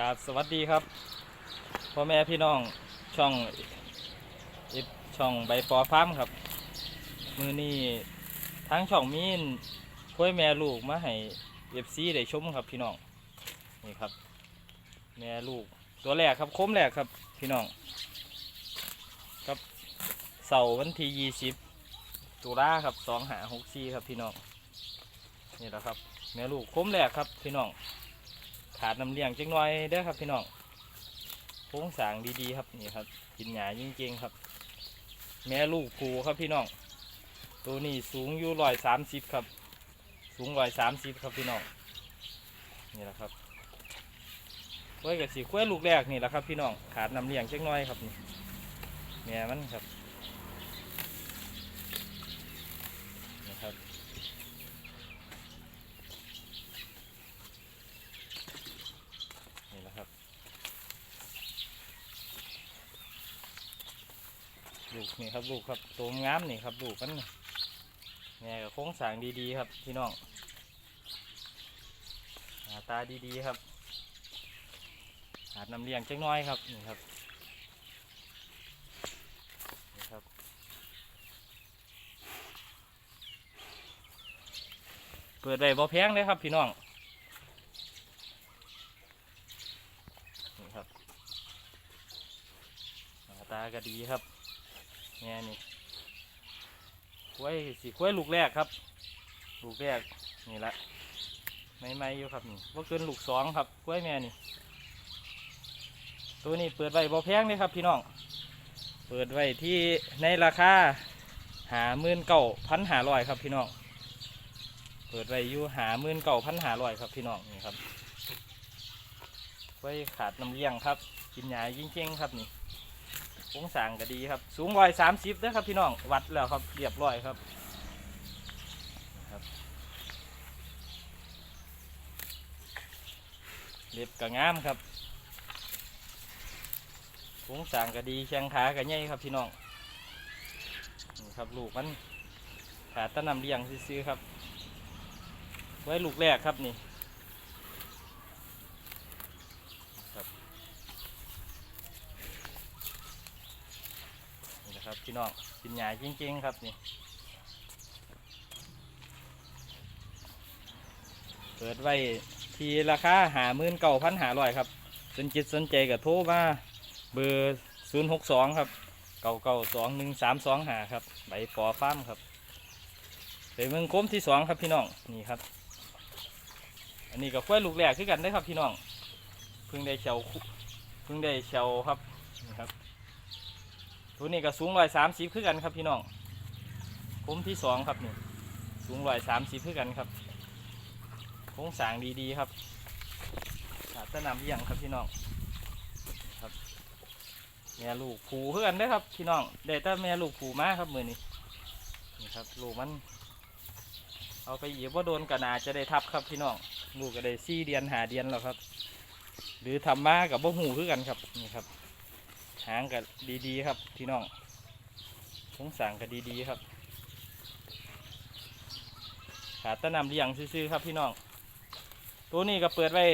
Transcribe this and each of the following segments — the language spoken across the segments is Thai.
กราบสวัสดีครับพ่อแม่พี่น้องช่องอิฟช่องใบปอฟ้ามครับ มือนี้ทั้งช่องมีนคุยแม่ลูกมาให้เอฟซีได้ชมครับพี่น้องนี่ครับ แม่ลูกตัวแรกครับโค้มแรกครับพี่น้องครับเสาร์วันที่ยี่สิบตุลาครับสองหาหกสี่ครับพี่น้องนี่แหละครับ แม่ลูกโค้มแรกครับพี่น้อง ขาดน้ำเลี้ยงจังน้อยเด้อครับพี่น้องโค้งสางดีๆครับนี่ครับกินหญ้าจริงๆครับ แม่ลูกผูครับพี่น้อง ตัวนี้สูงอยู่ร้อยสามสิบครับ สูงร้อยสามสิบครับพี่น้องนี่แหละครับกล้วยกับสีกล้วยลูกแรกนี่แหละครับพี่น้องขาดน้ำเลี้ยงจังน้อยครับนี่แม่มันครับนี่ครับ นี่แหละครับ ลูกนี่ครับลูกครับตัวงามนี่ครับลูกมันนี่แม่กับโค้งสางดีๆครับพี่น้องหาตาดีๆครับหาดน้ำเลี้ยงจักน้อยครับนี่ครับนี่ครับเปิดได้บ่แพงเลยครับพี่น้องนี่ครับหาตาก็ดีครับ แง่นี่กล้วยสีกล้วยลูกแรกครับ ลูกแรกนี่ละไม่ไม่อยู่ครับนี่ว่าเกินลูกสองครับกล้วยแม่นี่ ตัวนี้เปิดไว้บ่แพงเลยครับพี่น้อง เปิดไว้ที่ในราคาหาหมื่นเก้าพันหาร้อยครับพี่น้อง เปิดไว้อยู่หาหมื่นเก้าพันหาร้อยครับพี่น้องนี่ครับไว้ขาดน้ำเลี้ยงครับ กินหญ้าจริงๆครับนี่ โครงสร้างก็ดีครับ สูงร้อยสามสิบนะครับพี่น้องวัดแล้วครับเรียบร้อยครับเรียบก็งามครับโครงสร้างก็ดีแข้งขาก็ใหญ่ครับพี่น้องนี่ครับลูกมันขาตะนำเลี้ยงซื้อครับ ไว้ลูกแรกครับนี่ นี่นะ ครับพี่น้องกินหญ้าจริง ๆ ครับนี่เปิดไว้ทีราคาหามื่นเก้าพันหาร้อยครับสนจิตสนใจกับโทรมาเบอร์ศูนย์หกสองครับเก้าเก้าสองหนึ่งสามสองหาครับใบปอฟ้ามครับเป็นเมืองโค้มที่สองครับพี่น้องนี่ครับ อันนี้กับกล้วยลูกแรกคือกันได้ครับพี่น้องเพิ่งได้เชาเพิ่งได้เชาครับนี่ครับ ตัวนี้ก็สูงร้อยสามสิบคือกันครับพี่น้องผมที่สองครับนี่สูงร้อยสามสิบคือกันครับโครงสางดีๆครับขาดตะนำเลี้ยงครับพี่น้องครับแม่ลูกผูคือนได้ครับพี่น้องได้แต่แม่ลูกผูมาครับมือนี้นี่ครับลูกมัน เอาไปเหยียบว่าโดนกระนาจะได้ทับครับพี่น้องลูกก็ได้สี่เดือนหาเดือนแล้วครับ หรือทำมากับบ่หูคือกันครับนี่ครับ หางก็ดีๆครับพี่น้องสงสารก็ดีๆครับ ขาดตะนำเลี้ยงซื้อๆครับพี่น้อง ตัวนี้ก็เปิดไว้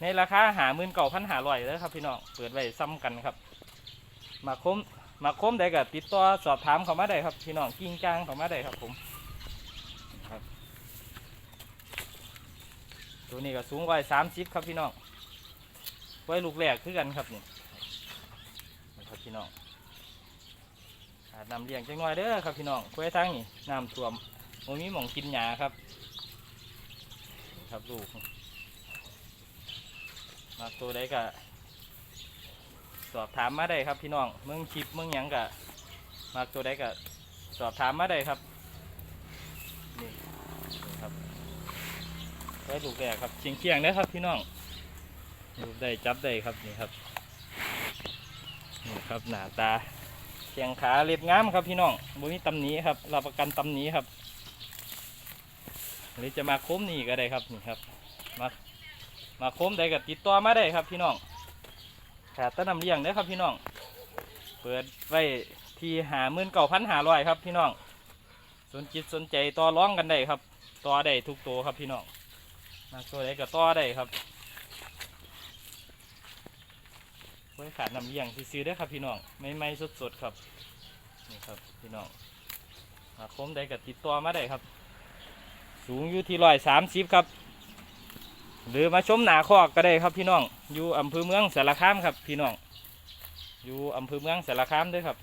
ในราคาหาหมื่นเก้าพันหาร้อยเลยครับพี่น้อง เปิดไว้ซ้ำกันครับ มาคมมาคมได้ก็ติดต่อสอบถามเขามาได้ครับ พี่น้องกิ้งจ้างเขามาได้ครับผมครับ ตัวนี้ก็สูงไว้สามสิบครับพี่น้องไว้ลูกแรกคือกันครับนี่ พี่น้องอาบน้ำเลี้ยงจังหน่อยเด้อครับพี่น้องกล้วยทั้งนี่น้ำท่วมโมมีหมองกินหญ้าครับ ครับลูกมาตัวใดก็สอบถามมาได้ครับพี่น้องเมืองคลิปเมืองหยังกะมาตัวใดก็สอบถามมาได้ครับนี่ครับไว้ลูกแรกครับเชียงเชียงนะครับพี่น้องลูกได้จับได้ครับนี่ครับ นี่ครับหน้าตาเชียงขาเรียบงามครับพี่น้องบุมีตำหนีครับรับประกันตำหนีครับ หรือจะมาโค้มนี่ก็ได้ครับนี่ครับ มามาโค้มได้ก็ติดต่อมาได้ครับพี่น้องขาดต้นำเลี้ยงได้ครับพี่น้อง เปิดไว้ที่หาหมื่นเก้าพันหาร้อยครับพี่น้อง สนจิตสนใจต่อร้องกันได้ครับ ต่อได้ทุกตัวครับพี่น้องมาตัวใดก็ต่อได้ครับ ไว้ขาดน้ำเยี่ยงซื้อๆเด้ครับพี่น้องไม่ไม่สดๆครับนี่ครับพี่น้องหาคมได้กับติดตัวมาได้ครับ สูงอยู่ที่ร้อยสามสิบครับ หรือมาชมหนาคอกก็ได้ครับพี่น้องอยู่อำเภอเมืองสารคามครับพี่น้องอยู่อำเภอเมืองสารคามด้วยครับ